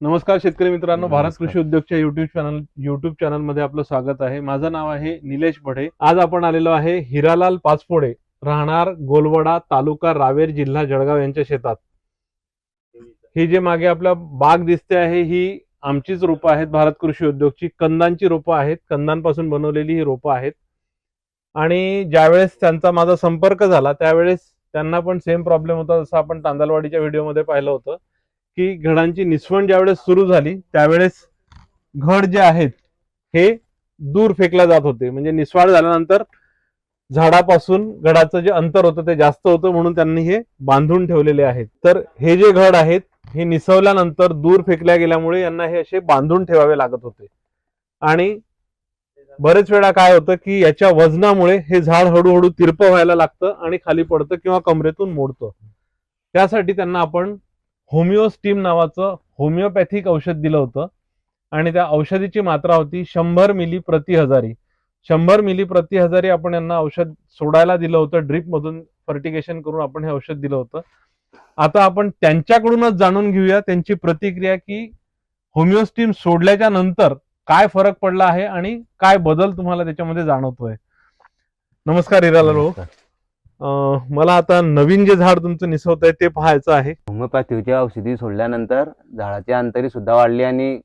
नमस्कार शेतकरी मित्रांनो भारत. कृषी उद्योगच्या युट्यूब चॅनल युट्यूब चॅनलमध्ये आपलं स्वागत आहे. माझं नाव आहे निलेश बढे आज आपण आलेलो आहे हिरालाल पाचपोडे राहणार गोलवडा तालुका रावेर जिल्हा जळगाव यांच्या शेतात. ही जे मागे आपल्या बाग दिसते आहे ही आमचीच रोपं आहेत. भारत कृषी उद्योगची कंदांची रोपं आहेत. कंदांपासून बनवलेली ही रोपं आहेत. आणि ज्यावेळेस त्यांचा माझा संपर्क झाला त्यावेळेस त्यांना पण सेम प्रॉब्लेम होता जसं आपण तांदलवाडीच्या व्हिडिओमध्ये पाहिलं होतं. की घडांची निसवण ज्यावेळेस सुरू झाली त्यावेळेस घड जे आहेत हे दूर फेकल्या जात होते. म्हणजे निस्वाळ झाल्यानंतर झाडापासून घडाचं जे अंतर होतं ते जास्त होतं म्हणून त्यांनी हे बांधून ठेवलेले आहेत. तर हे जे घड आहेत हे निसवल्यानंतर दूर फेकल्या गेल्यामुळे यांना हे असे बांधून ठेवावे लागत होते. आणि बरेच वेळा काय होतं की याच्या वजनामुळे हे झाड हळूहळू तिरपं व्हायला लागतं आणि खाली पडतं किंवा कमरेतून मोडतं. त्यासाठी त्यांना आपण होमिओस्टीम नावाचं होमिओपॅथिक औषध दिलं होतं. आणि त्या औषधीची मात्रा होती शंभर मिली प्रति हजारी. शंभर मिली प्रति हजारी आपण यांना औषध सोडायला दिलं होतं. ड्रीप मधून फर्टिगेशन करून आपण हे औषध दिलं होतं. आता आपण त्यांच्याकडूनच जाणून घेऊया त्यांची प्रतिक्रिया की होमिओस्टीम सोडल्याच्या नंतर काय फरक पडला आहे आणि काय बदल तुम्हाला त्याच्यामध्ये जाणवतोय. नमस्कार हिरालाल भाऊ. मला आता नवीन जे झाड तुमचं निसवत आहे ते पाहायचं आहे. होमिओपॅथीची औषधी सोडल्यानंतर झाडाची अंतरी सुद्धा वाढली आणि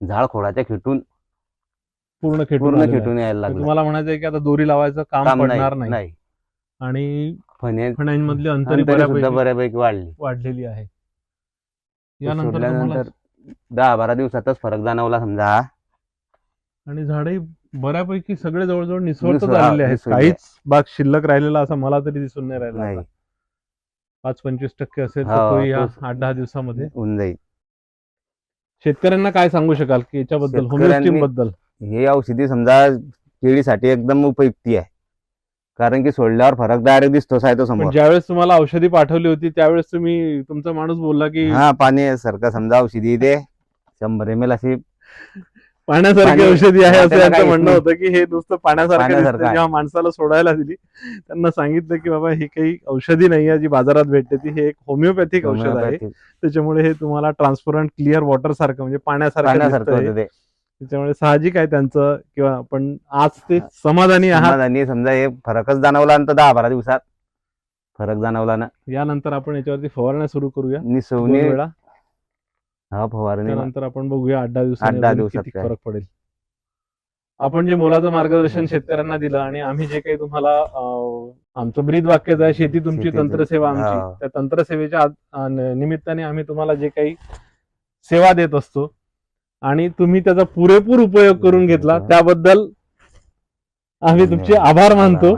झाड खोडाच्या खिटून पूर्ण खेटून पूर्ण आलेलं आहे. खिटून यायला तर लागलं. तुम्हाला म्हणायचं आहे की आता दोरी लावायचं काम काम पडणार नाही. आणि फणे फण्यांमधली अंतरी अंतरी सुद्धा बऱ्यापैकी बऱ्यापैकी वाढली. वाढलेली आहे. यानंतर तुम्हाला सोडल्यानंतर दहा बारा दिवसातच फरक जाणवला समजा. आणि झाडे बऱ्यापैकी सगळे जवळजवळ निसवतच निसव- हा, आलेले आहेत निसवले. काहीच बाग शिल्लक राहिलेला असं मला तरी दिसून नाही राहिला नाही आता. पाच पंचवीस टक्के असेल तर हा, तो या तोच. आठ दहा दिवसामध्ये होऊन जाईल शेतकऱ्यांना काय सांगू शकाल की याच्याबद्दल शेतकऱ्यांनी- होमिओस्टीमबद्दल हे औषधी समजा केळीसाठी एकदम उपयुक्ती आहे कारण की सोडल्यावर फरक डायरेक्ट दिसतोच आहे तो पण समोर ज्यावेळेस तुम्हाला औषधी पाठवली होती त्यावेळेस तुम्ही तुमचा माणूस बोलला की हा पाणी सारखं समजा औषधी दे शंभर एम एल अशी पाण्यासारखी पाणी- औषधी आहे असं त्याला यांचं काहीच म्हणणं. होतं की हे नुसतं पाण्यासारखं. जेव्हा माणसाला सोडायला दिली त्यांना सांगितलं की बाबा ही काही औषधी नाही आहे जी बाजारात भेटते ती हे एक होमिओपॅथिक औषध आहे. त्याच्यामुळे हे तुम्हाला ट्रान्सपरंट क्लिअर वॉटर सारखं म्हणजे पाण्यासारखं त्याच्यामुळे साहजिक आहे त्यांचं किंवा आपण आज ते समाधानी आहात. समाधानी समजा हे फरकच जाणवला ना तर दहा बारा दिवसात. फरक जाणवला ना. यानंतर आपण याच्यावरती फवारण्या सुरू करूया. दोन निसवणी वेळा. हा फवारणी त्यानंतर आपण बघूया आठ दहा आठ दहा दिवसात किती काय. फरक पडेल. आपण जे मोलाचं मार्गदर्शन शेतकऱ्यांना दिलं आणि आम्ही जे काही तुम्हाला अं, आमचं ब्रीद वाक्यच आहे शेती तुमची शेती तंत्रसेवा. आमची. हा. त्या तंत्रसेवेच्या आत- अं, निमित्ताने आम्ही तुम्हाला जे काही सेवा देत असतो आणि तुम्ही त्याचा पुरेपूर उपयोग करून घेतला त्याबद्दल आम्ही तुमचे आभार मानतो.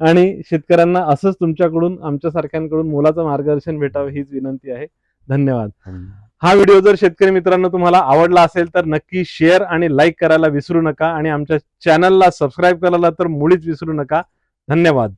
आणि शेतकऱ्यांना असंच तुमच्याकडून आमच्या सारख्यांकडून मोलाचं मार्गदर्शन भेटावं हीच विनंती आहे. धन्यवाद. हा व्हिडिओ जर शेतकरी मित्रांनो तुम्हाला आवडला असेल तर नक्की शेअर आणि लाईक करायला विसरू नका आणि आमच्या चॅनलला सबस्क्राईब करायला तर मुळीच विसरू नका. धन्यवाद.